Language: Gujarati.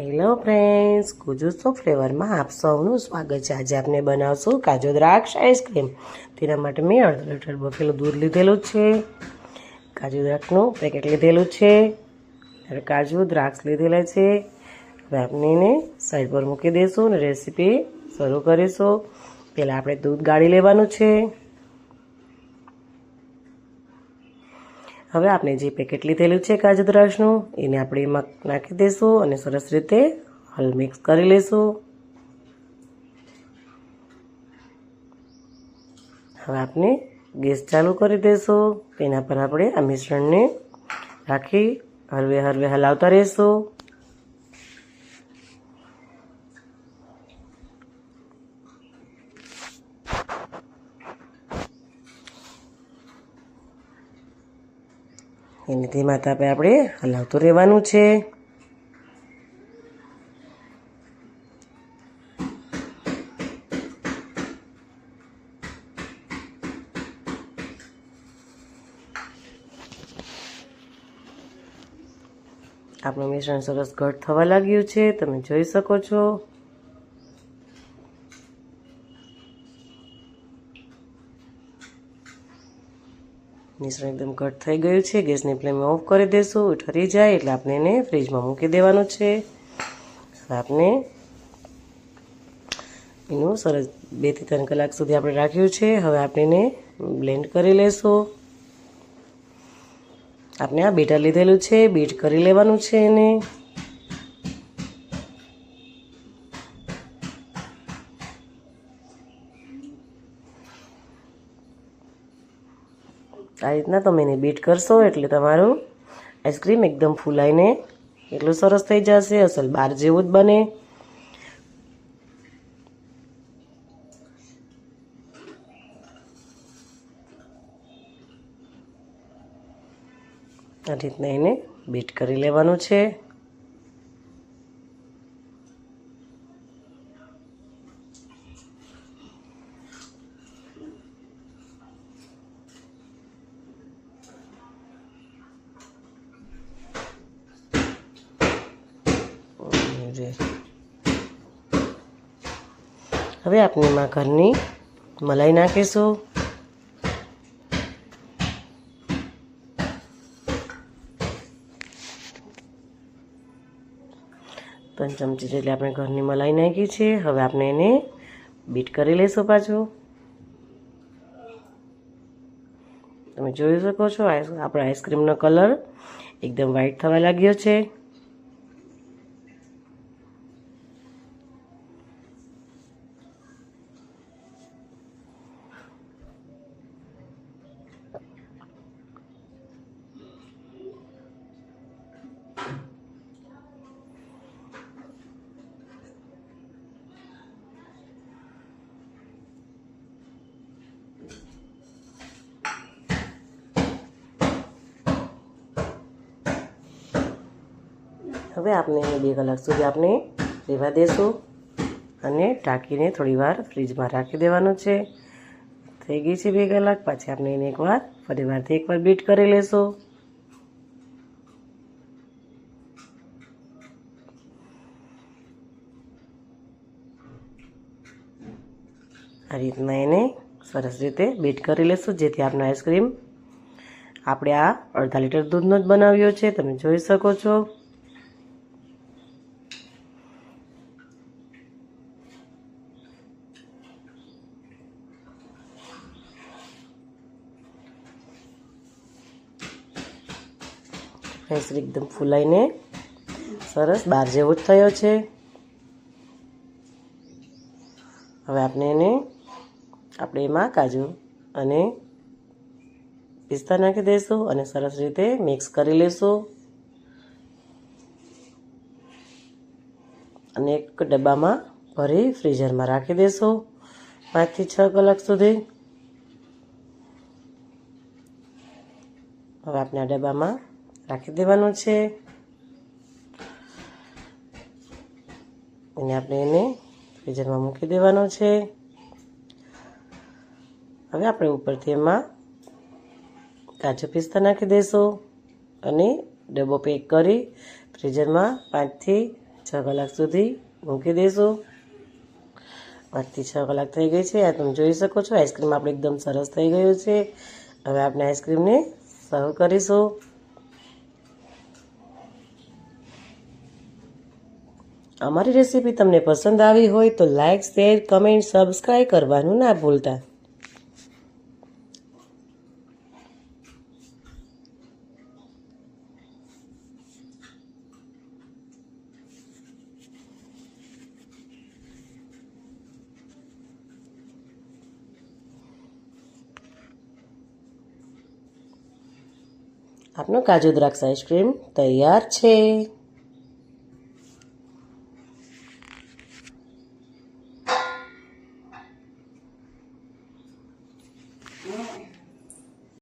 હેલો ફ્રેન્ડ્સ ગુજુસો ફ્લેવરમાં આપ સૌનું સ્વાગત છે. આજે આપણે બનાવશું કાજુ દ્રાક્ષ આઈસ્ક્રીમ તેના માટે મેં અડધો લીટર બફેલું દૂધ લીધેલું છે. કાજુ દ્રાક્ષનું પેકેટ લીધેલું છે. કાજુ દ્રાક્ષ લીધેલા છે. હવે સાઈડ પર મૂકી દઈશું અને રેસીપી શરૂ કરીશું. પહેલાં આપણે દૂધ ગાળી લેવાનું છે. હવે આપણે જે પેકેટ લીધેલું છે કાજુ દ્રાક્ષનું, એને આપણે એમાં નાખી દઈશું અને સરસ રીતે હલ મિક્સ કરી લઈશું. હવે આપણે ગેસ ચાલુ કરી દઈશું. તેના પર આપણે આ મિશ્રણને રાખી હળવે હળવે હલાવતા રહીશું. એને ધીમા તાપે આપણે હલાવતું રહેવાનું છે. આપણું મિશ્રણ સરસ ઘટ થવા લાગ્યું છે. તમે જોઈ શકો છો. મિશ્રણ એકદમ ઘટ થઈ ગયું છે. ગેસની ફ્લેમ ઓફ કરી દઈશું ઠરી જાય એટલે આપણે એને ફ્રીજમાં મૂકી દેવાનું છે. આપણે એનું સરસ બેથી ત્રણ કલાક સુધી આપણે રાખ્યું છે. હવે આપણે એને બ્લેન્ડ કરી લેશું. આપણે આ બીટર લીધેલું છે. બીટ કરી લેવાનું છે એને. આ રીતના તમે એને બીટ કરશો એટલે તમારું આઈસ્ક્રીમ એકદમ ફૂલાઈને એટલું સરસ થઈ જશે, અસલ બાર જેવું જ બને. આ રીતના એને બીટ કરી લેવાનું છે. હવે આપણે એમાં ઘરની મલાઈ નાખીશું. ત્રણ ચમચી જેટલી આપણે ઘરની મલાઈ નાખી છે. હવે આપણે એને બીટ કરી લઈશું પાછું. તમે જોઈ શકો છો આપણો આઈસ્ક્રીમનો કલર એકદમ વ્હાઈટ થવા લાગ્યો છે. હવે આપણે એને બે કલાક સુધી આપણે રહેવા દેશું અને ઢાંકીને થોડીવાર ફ્રીજમાં રાખી દેવાનું છે. થઈ ગઈ છે બે કલાક, પછી આપણે એને એકવાર ફરીવારથી એકવાર બીટ કરી લેશું. આ રીતના એને સરસ રીતે બીટ કરી લેશું, જેથી આપણો આઈસ્ક્રીમ આપણે આ અડધા લીટર દૂધનો જ બનાવ્યો છે. તમે જોઈ શકો છો. ફેસ એકદમ ફૂલાઈને સરસ બાર જેવો જ થયો છે. હવે આપણે એને, આપણે એમાં કાજુ અને પિસ્તા નાખી દઈશું અને સરસ રીતે મિક્સ કરી લઈશું અને એક ડબ્બામાં ભરી ફ્રીઝરમાં રાખી દઈશું પાંચથી છ કલાક સુધી. હવે આપણે આ ડબ્બામાં રાખી દેવાનું છે અને આપણે એને ફ્રીઝરમાં મૂકી દેવાનો છે હવે આપણે ઉપરથી એમાં કાજુ પિસ્તા નાખી દઈશું અને ડબ્બો પેક કરી ફ્રીઝરમાં પાંચથી છ કલાક સુધી મૂકી દઈશું પાંચથી છ કલાક થઈ ગઈ છે આ તમે જોઈ શકો છો આઈસ્ક્રીમ આપણે એકદમ સરસ થઈ ગયું છે હવે આપણે આઈસ્ક્રીમને સર્વ કરીશું અમારી રેસીપી તમને પસંદ આવી હોય તો લાઇક શેર કમેન્ટ સબસ્ક્રાઈબ કરવાનું ના ભૂલતા. આપનો કાજુ દ્રાક્ષ આઈસ્ક્રીમ તૈયાર છે.